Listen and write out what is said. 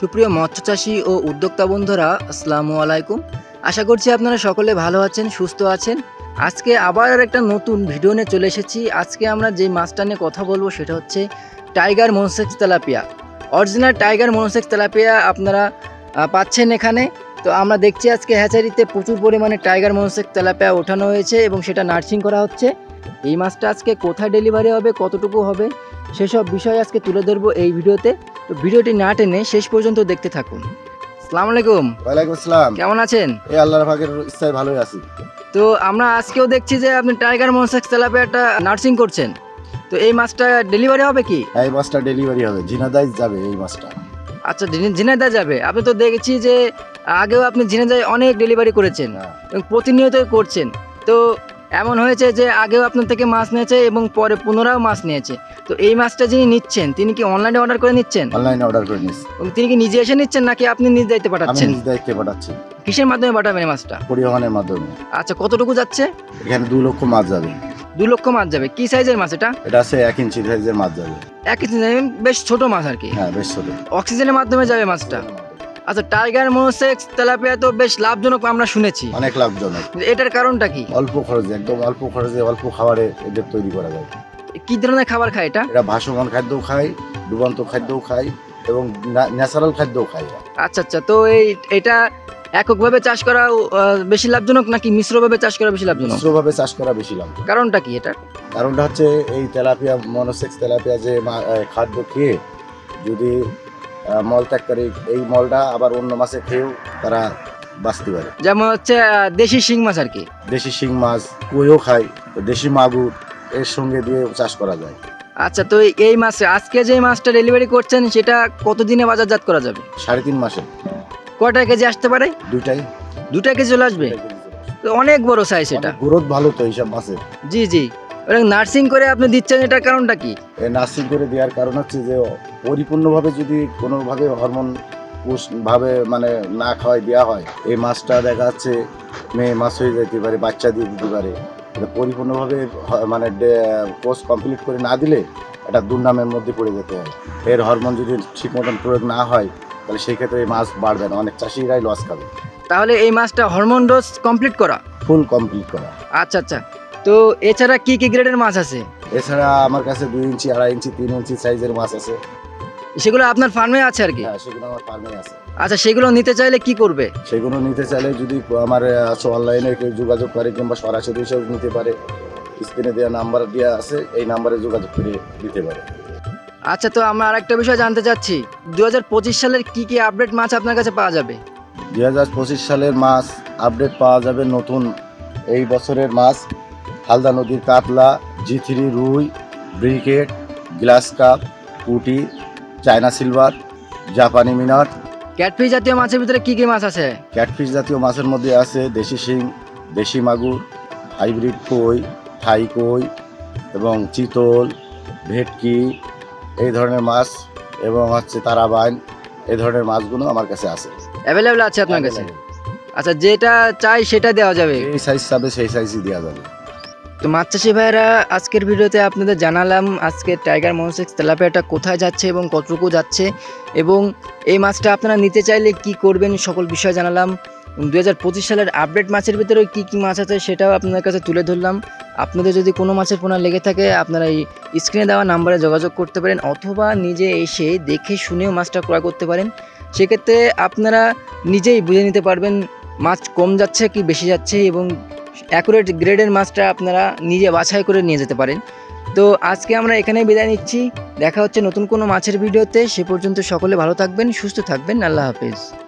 সুপ্রিয় মৎস্য চাষী ও উদ্যোক্তা বন্ধুরা, আসসালামু আলাইকুম। আশা করছি আপনারা সকলে ভালো আছেন, সুস্থ আছেন। আজকে আবার একটা নতুন ভিডিও নিয়ে চলে এসেছি। আজকে আমরা যে মাছটা নিয়ে কথা বলব সেটা হচ্ছে tiger monosex tilapia. Original tiger monosex tilapia আপনারা পাচ্ছেন এখানে। তো আমরা দেখছি আজকে হ্যাচারিতে প্রচুর পরিমাণে টাইগার মনোসেক্স তেলাপিয়া ওঠানো হয়েছে এবং সেটা নার্সিং করা হচ্ছে। এই মাছটা আজকে কোথায় ডেলিভারি হবে, কতটুকু হবে, সেসব বিষয় আজকে তুলে ধরবো এই ভিডিওতে। তো ভিডিওটি না টেনে শেষ পর্যন্ত দেখতে থাকুন। আসসালামু আলাইকুম। ওয়ালাইকুম আসসালাম। কেমন আছেন? এই আল্লাহর পাকের ইচ্ছায় ভালোই আছি। তো আমরা আজকেও দেখছি যে আপনি টাইগার মনসেক্স তেলাপিয়াটা নার্সিং করছেন। তো এই মাছটা ডেলিভারি হবে কি? এই মাছটা ডেলিভারি হবে। ঝিনাদাই যাবে এই মাছটা। আচ্ছা ঝিনাইদহ যাবে। আপনি তো দেখেছি যে আগেও আপনি ঝিনাইদহ অনেক ডেলিভারি করেছেন হ্যাঁ। এবং প্রতিনিয়তই করছেন। তো এমন হয়েছে যে আগেও আপনার থেকে মাছ নিয়েছে এবং পরে পুনরাও মাছ নিয়েছে। তো এই মাছটা যিনি নিচ্ছেন তিনি কি অনলাইনে অর্ডার করে নিচ্ছেন? অনলাইনে অর্ডার করে এবং তিনি কি নিজে এসে নিচ্ছেন নাকি আপনি নিজ দায়িত্বে পাঠাচ্ছেন? নিজ দায়িত্বে পাঠাচ্ছি। কিসের মাধ্যমে পাঠাবেন এই মাছটা? পরিবহনের মাধ্যমে। আচ্ছা কতটুকু যাচ্ছে? এখানে দু লক্ষ মাছ যাবে। দু লক্ষ মাছ যাবে। কি সাইজের মাছ এটা? এটা আছে এক ইঞ্চি সাইজের মাছ যাবে। এক ইঞ্চি বেশ ছোট মাছ আর কি। হ্যাঁ বেশ ছোট। অক্সিজেনের মাধ্যমে যাবে মাছটা? আচ্ছা টাইগার মোনোসেক্স তেলাপিয়া তো বেশ লাভজনক আমরা শুনেছি। অনেক লাভজনক। এটার কারণটা কি? অল্প খরচে একদম অল্প খরচে অল্প খাবারে এদের তৈরি করা যায়। কি ধরনের খাবার খায় এটা? এটা ভাসমান খাদ্যও খায় ডুবন্ত খাদ্যও খায় এবং ন্যাচারাল খাদ্যও খায় আচ্ছা আচ্ছা তো এই এটা এককভাবে চাষ করা বেশি লাভজনক নাকি মিশ্রভাবে চাষ করা বেশি লাভজনক? মিশ্রভাবে চাষ করা বেশি লাভ কারণটা কি এটা? কারণটা হচ্ছে এই তেলাপিয়া মনোসেক্স তেলাপিয়া যে খাদ্য খেয়ে যদি মল ত্যাগ করে এই মলটা আবার অন্য মাছে খেয়েও তারা বাঁচতে পারে। যেমন হচ্ছে দেশি শিং মাছ আর কি। দেশি শিং মাছ কইও খায় দেশি মাগুর এর সঙ্গে দিয়ে চাষ করা যায়। আচ্ছা তো এই- মাসে আজকে যে মাছটা ডেলিভারি করছেন সেটা কতদিনে বাজারজাত করা যাবে? সাড়ে তিন মাসে। কটা কেজি আসতে পারে? দুটাই দুটা কেজি চলে আসবে? তো অনেক বড় সাইজ এটা। গ্রোথ ভালো তো এইসব মাছের। জি জি। এবং নার্সিং করে আপনি দিচ্ছেন এটার কারণটা কি? নার্সিং করে দেওয়ার কারণ হচ্ছে যে পরিপূর্ণভাবে যদি কোনোভাবে হরমোন ভাবে মানে না খাওয়াই দেওয়া হয় এই মাছটা দেখা যাচ্ছে মেয়ে মাছ হয়ে যেতে পারে বাচ্চা দিয়ে দিতে পারে। এটা পরিপূর্ণভাবে মানে কোর্স কমপ্লিট করে না দিলে এটা দুর্নামের মধ্যে পড়ে যেতে হয়। এর হরমোন যদি ঠিক মতন প্রয়োগ না হয় তাহলে সেই ক্ষেত্রে এই মাছ বাড়বে না অনেক চাষিরাই লস খাবে। তাহলে এই মাছটা হরমোন ডোজ কমপ্লিট করা? ফুল কমপ্লিট করা। আচ্ছা আচ্ছা। তো এছাড়া কি কি গ্রেডের মাছ আছে? এছাড়া আমার কাছে দুই ইঞ্চি আড়াই ইঞ্চি তিন ইঞ্চি সাইজের মাছ আছে। সেগুলো আপনার ফার্মে আছে আর কি? হ্যাঁ সেগুলো আমার ফার্মে আছে। আচ্ছা সেগুলো নিতে চাইলে কি করবে? সেগুলো নিতে চাইলে যদি আমার অনলাইনে কেউ যোগাযোগ করে কিংবা সরাসরি এসেও নিতে পারে। স্ক্রিনে দেওয়া নাম্বার দেওয়া আছে এই নাম্বারে যোগাযোগ করে দিতে পারে। আচ্ছা তো আমরা আরেকটা বিষয় জানতে চাচ্ছি। দু পঁচিশ সালের কি কি আপডেট মাছ আপনার কাছে পাওয়া যাবে? দু হাজার পঁচিশ সালের মাছ আপডেট পাওয়া যাবে নতুন এই বছরের মাছ। হালদা নদীর কাতলা জি থ্রি রুই ব্রিকেট গ্লাস কাপ পুটি চায়না সিলভার জাপানি মিনার। ক্যাটফিশ জাতীয় মাছের ভিতরে কি কি মাছ আছে? ক্যাটফিশ জাতীয় মাছের মধ্যে আছে দেশি শিং দেশি মাগুর হাইব্রিড কই থাই কই এবং চিতল ভেটকি এই ধরনের মাছ এবং হচ্ছে তারাবাইন এই ধরনের মাছগুলো আমার কাছে আছে। অ্যাভেলেবেল আছে আপনার কাছে? আচ্ছা যেটা চাই সেটা দেওয়া যাবে? এই সাইজ চাবে সেই সাইজই দেওয়া যাবে। তো মাছ চাষি ভাইরা আজকের ভিডিওতে আপনাদের জানালাম আজকে টাইগার মনসেক্স তেলাপিয়াটা কোথায় যাচ্ছে এবং কতটুকু যাচ্ছে এবং এই মাছটা আপনারা নিতে চাইলে কি করবেন সকল বিষয় জানালাম। দু হাজার পঁচিশ সালের আপডেট মাছের ভিতরে কি কি মাছ আছে সেটাও আপনাদের কাছে তুলে ধরলাম। আপনাদের যদি কোনো মাছের পোনা লেগে থাকে, আপনারা এই স্ক্রিনে দেওয়া নাম্বারে যোগাযোগ করতে পারেন অথবা নিজে এসে দেখে শুনেও মাছটা ক্রয় করতে পারেন। সেক্ষেত্রে আপনারা নিজেই বুঝে নিতে পারবেন মাছ কম যাচ্ছে কি বেশি যাচ্ছে এবং অ্যাকুরেট গ্রেডের মাছটা আপনারা নিজে বাছাই করে নিয়ে যেতে পারেন। তো আজকে আমরা এখানেই বিদায় নিচ্ছি। দেখা হচ্ছে নতুন কোনো মাছের ভিডিওতে সে পর্যন্ত সকলে ভালো থাকবেন, সুস্থ থাকবেন। আল্লাহ হাফেজ।